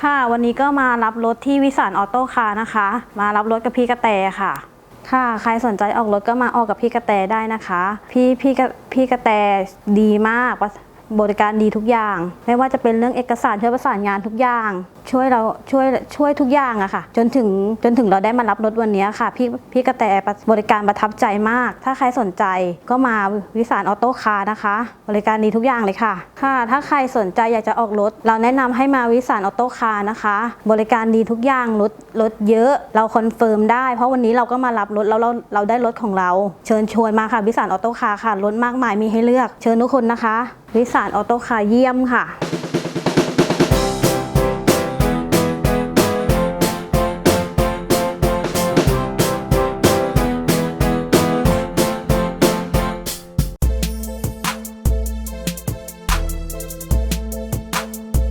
ค่ะ วันนี้ก็มารับรถที่วิสานออโต้คาร์นะคะ มารับรถกับพี่กระแตค่ะ ค่ะ ใครสนใจออกรถก็มาออกกับพี่กระแตได้นะคะ พี่พี่กระพี่กระแตดีมากบริการดีทุกอย่าง ไม่ว่าจะเป็นเรื่องเอกสารเชื่อประสานงานทุกอย่าง ช่วยเราช่วยช่วยทุกอย่างอะค่ะ จนถึงจนถึงเราได้มารับรถวันนี้ค่ะ พี่พี่กระแตบริการประทับใจมาก ถ้าใครสนใจก็มาวิสานออโต้คาร์นะคะ บริการดีทุกอย่างเลยค่ะ ค่ะ ถ้าใครสนใจอยากจะออกรถ เราแนะนำให้มาวิสานออโต้คาร์นะคะ บริการดีทุกอย่างรถรถเยอะเราคอนเฟิร์มได้ เพราะวันนี้เราก็มารับรถแล้วเราเราได้รถของเรา เชิญชวนมาค่ะวิสานออโต้คาร์ค่ะรถมากมายมีให้เลือก เชิญทุกคนนะคะ วิสานออโต้คาร์เยี่ยมค่ะ